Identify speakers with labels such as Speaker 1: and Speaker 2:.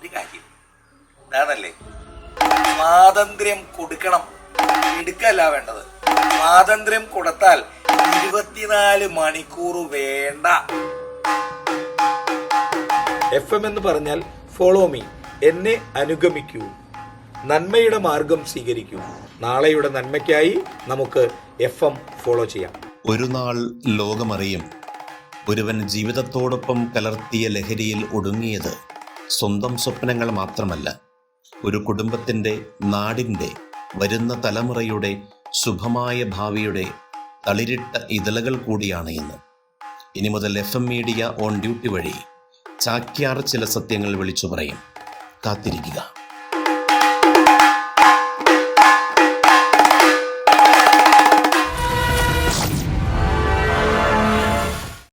Speaker 1: ഒരു കാര്യം. എന്താണല്ലേ സ്വാതന്ത്ര്യം കൊടുക്കണം. എടുക്കല്ല വേണ്ടത്. സ്വാതന്ത്ര്യം കൊടുത്താൽ ഇരുപത്തിനാല് മണിക്കൂർ വേണ്ട.
Speaker 2: എഫ് എം എന്ന് പറഞ്ഞാൽ ഫോളോ മീ എന്നെ അനുഗമിക്കൂ. നന്മയുടെ മാർഗം സ്വീകരിക്കൂ. നാളെയുടെ നന്മയ്ക്കായി നമുക്ക് എഫ് എം ഫോളോ ചെയ്യാം.
Speaker 3: ഒരു നാൾ ലോകമറിയും. ഒരുവൻ ജീവിതത്തോടൊപ്പം കലർത്തിയ ലഹരിയിൽ ഒടുങ്ങിയത് സ്വന്തം സ്വപ്നങ്ങൾ മാത്രമല്ല ഒരു കുടുംബത്തിന്റെ നാടിന്റെ വരുന്ന തലമുറയുടെ ശുഭമായ ഭാവിയുടെ തളിരിട്ട ഇതലകൾ കൂടിയാണ് ഇന്ന്. ഇനി മുതൽ F M media on duty വഴി ചാക്യാർ ചില സത്യങ്ങൾ വിളിച്ചു പറയും. കാത്തിരിക്കുക.